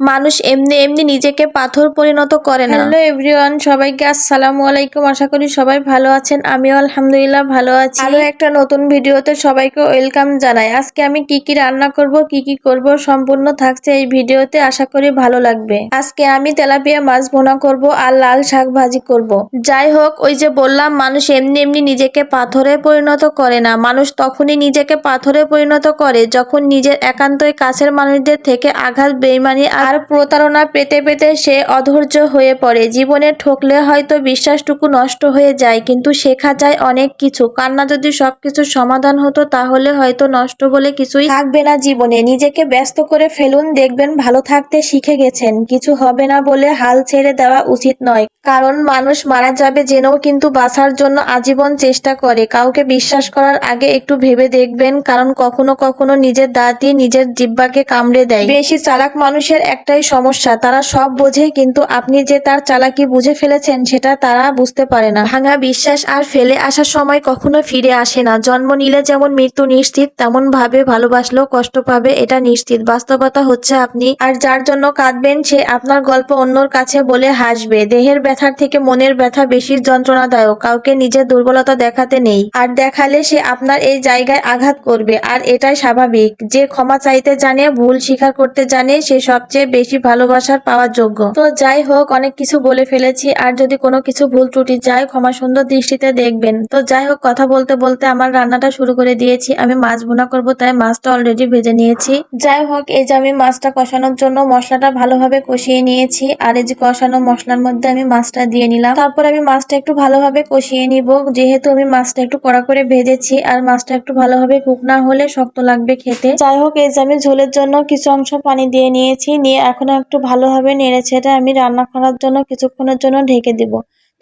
মানুষ এমনি এমনি নিজেকে পাথর পরিণত করে না। হ্যালো এভরিওয়ান সবাইকে আসসালামু আলাইকুম। আশা করি সবাই ভালো আছেন আমিও আলহামদুলিল্লাহ ভালো আছি। আরও একটা নতুন ভিডিওতে সবাইকে ওয়েলকাম জানাই। আজকে আমি কি কি রান্না করব কি কি করব সম্পূর্ণ থাকছে এই ভিডিওতে আশা করি ভালো লাগবে। আজকে আমি তেলাপিয়া মাছ ভোনা করব আর লাল শাক ভাজি করব। যাই হোক ওই যে বললাম মানুষ এমনি এমনি নিজেকে পাথরে পরিণত করে না। মানুষ তখনই নিজেকে পাথরে পরিণত করে যখন নিজের একান্তই কাছের মানুষদের থেকে আঘাত বেইমানি আর প্রতারণা পেতে পেতে সে অধৈর্য হয়ে পড়ে। জীবনে ঠকলে হয়তো বিশ্বাসটুকু নষ্ট হয়ে যায়, কিন্তু শেখা যায় অনেক কিছু। কান্না যদি সবকিছু সমাধান হতো, তাহলে হয়তো নষ্ট বলে কিছুই থাকবে না জীবনে। নিজেকে ব্যস্ত করে ফেলুন, দেখবেন ভালো থাকতে শিখে গেছেন। কিছু হবে না বলে হাল ছেড়ে দেওয়া উচিত নয়। কারণ মানুষ মারা যাবে জেনেও কিন্তু বাঁচার জন্য আজীবন চেষ্টা করে। কাউকে বিশ্বাস করার আগে একটু ভেবে দেখবেন, কারণ কখনো কখনো নিজের দাঁত দিয়ে নিজের জিব্বাকে কামড়ে দেয়। বেশি চালাক মানুষের একটাই সমস্যা, তারা সব বোঝে কিন্তু আপনি যে তার চালাকি বুঝে ফেলেছেন সেটা তারা বুঝতে পারে না। ভাঙা বিশ্বাস আর ফেলে আসার সময় কখনো ফিরে আসে না। জন্ম নিলে যেমন মৃত্যু নিশ্চিত তেমন ভাবে ভালোবাসলেও কষ্ট পাবে, এটা নিশ্চিত। বাস্তবতা হচ্ছে আপনি আর যার জন্য কাঁদবেন সে আপনার গল্প অন্যর কাছে বলে হাসবে। দেহের ব্যথার থেকে মনের ব্যথা বেশি যন্ত্রণাদায়ক। কাউকে নিজের দুর্বলতা দেখাতে নেই। আর দেখালে সে আপনার এই জায়গায় আঘাত করবে, আর এটাই স্বাভাবিক। যে ক্ষমা চাইতে জানে, ভুল স্বীকার করতে জানে, সে সবচেয়ে বেশি ভালোবাসার পাওয়ার যোগ্য। তো যাই হোক, অনেক কিছু বলে ফেলেছি। আর যদি কোনো কিছু ভুল ত্রুটি যায়, ক্ষমা সুন্দর দৃষ্টিতে দেখবেন। তো যাই হোক, কথা বলতে বলতে আমার রান্নাটা শুরু করে দিয়েছি। আমি মাছ ভুনা করব, তাই মাছটা অলরেডি ভেজে নিয়েছি। যাই হোক, এই যে আমি মাছটা কষানোর জন্য মশলাটা ভালোভাবে কষিয়ে নিয়েছি। আর এই যে কষানো মশলার মধ্যে আমি মাছটা দিয়ে নিলাম। তারপর আমি মাছটা একটু ভালোভাবে কষিয়ে নিব। যেহেতু আমি মাছটা একটু কড়া করে ভেজেছি আর মাছটা একটু ভালোভাবে কুক না হলে শক্ত লাগবে খেতে। যাই হোক, এই যে আমি ঝোলের জন্য কিছু অংশ পানি দিয়ে নিয়েছি। নিয়ে এখন একটু ভালোভাবে নেড়ে ছেড়ে আমি রান্না করার জন্য কিছুক্ষণের জন্য ঢেকে দিব।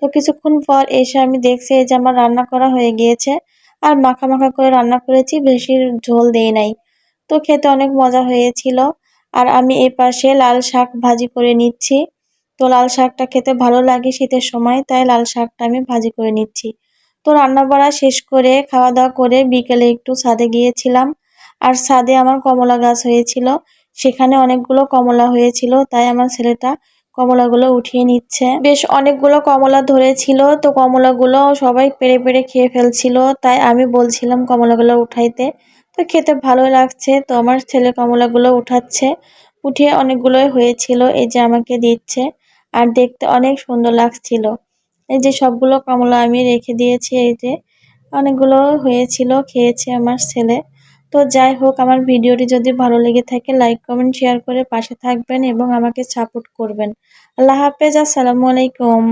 তো কিছুক্ষণ পর এসে আমি দেখছি এই যে আমার রান্না করা হয়ে গিয়েছে। আর মাখা মাখা করে রান্না করেছি, বেশি ঝোল দেই নাই। তো খেতে অনেক মজা হয়েছিল। আর আমি এই পাশে লাল শাক ভাজি করে নিচ্ছি। তো লাল শাকটা খেতে ভালো লাগে শীতের সময়, তাই লাল শাকটা আমি ভাজি করে নিচ্ছি। তো রান্না বাড়া শেষ করে খাওয়া দাওয়া করে বিকেলে একটু ছাদে গিয়েছিলাম আর ছাদে আমার কমলা গাছ হয়েছিল। সেখানে অনেকগুলো কমলা হয়েছিল, তাই আমার ছেলেটা কমলাগুলো উঠিয়ে নিচ্ছে। বেশ অনেকগুলো কমলা ধরেছিল, তো কমলাগুলো সবাই পেরে পেরে খেয়ে ফেলছিল, তাই আমি বলছিলাম কমলাগুলো উঠাইতে। তো খেতে ভালো লাগছে, তো আমার ছেলে কমলাগুলো উঠাচ্ছে। উঠিয়ে অনেকগুলোই হয়েছিল, এই যে আমাকে দিচ্ছে। আর দেখতে অনেক সুন্দর লাগছিল। এই যে সবগুলো কমলা আমি রেখে দিয়েছি, এই যে অনেকগুলো হয়েছিল, খেয়েছে আমার ছেলে। তো যাই হোক, আমার ভিডিওটি যদি ভালো লেগে থাকে লাইক কমেন্ট শেয়ার করে পাশে থাকবেন এবং আমাকে সাপোর্ট করবেন। আল্লাহ হাফেজ, আসসালামু আলাইকুম।